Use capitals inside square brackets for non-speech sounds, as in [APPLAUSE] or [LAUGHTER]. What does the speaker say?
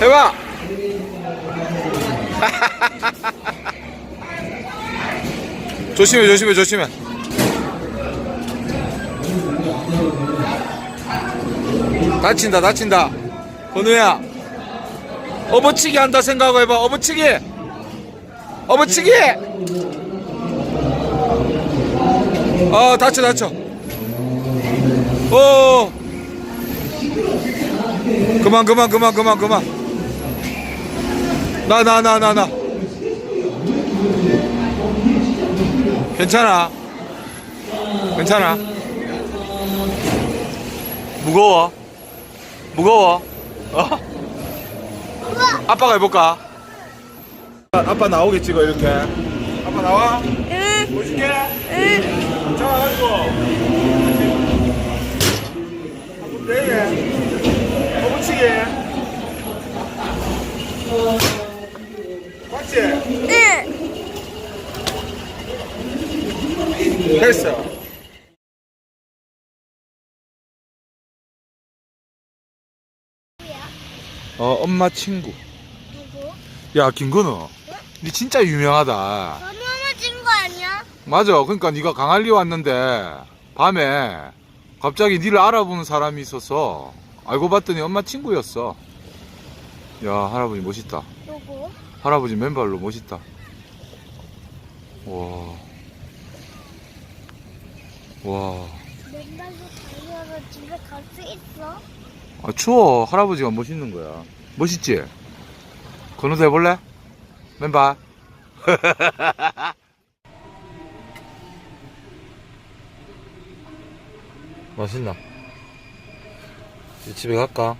해봐. [LAUGHS] 조심해, 조심해, 조심해. 다친다, 다친다. 건우야. 업어치기 한다 생각하고 해봐. 업어치기. 업어치기. 어, 다쳐, 다쳐. 어. 그만, 그만, 그만, 그만, 그만. 나, 나, 나, 나, 나. 괜찮아. 괜찮아. 무거워. 무거워. 어? 아빠가 해볼까? 아 빠 나오겠지, 이거 이렇게. 아빠 나와. 응, 보여줄게. 응. 잡아가지고. 한번 내. 어부치기. 맞지? 응. 됐어. 어, 엄마 친구. 누구? 야, 김건우. 니 진짜 유명하다. 전화만 친거 아니야? 맞아. 그러니까 네가 강할리 왔는데 밤에 갑자기 니를 알아보는 사람이 있어서 알고 봤더니 엄마 친구였어. 야, 할아버지 멋있다. 누구? 할아버지 맨발로 멋있다. 와. 와. 맨날로 달려서 집에 갈 수 있어? 아, 추워. 할아버지가 멋있는 거야. 멋있지? 건우도 해볼래? 맨발. [LAUGHS] 맛있나? 집에 갈까?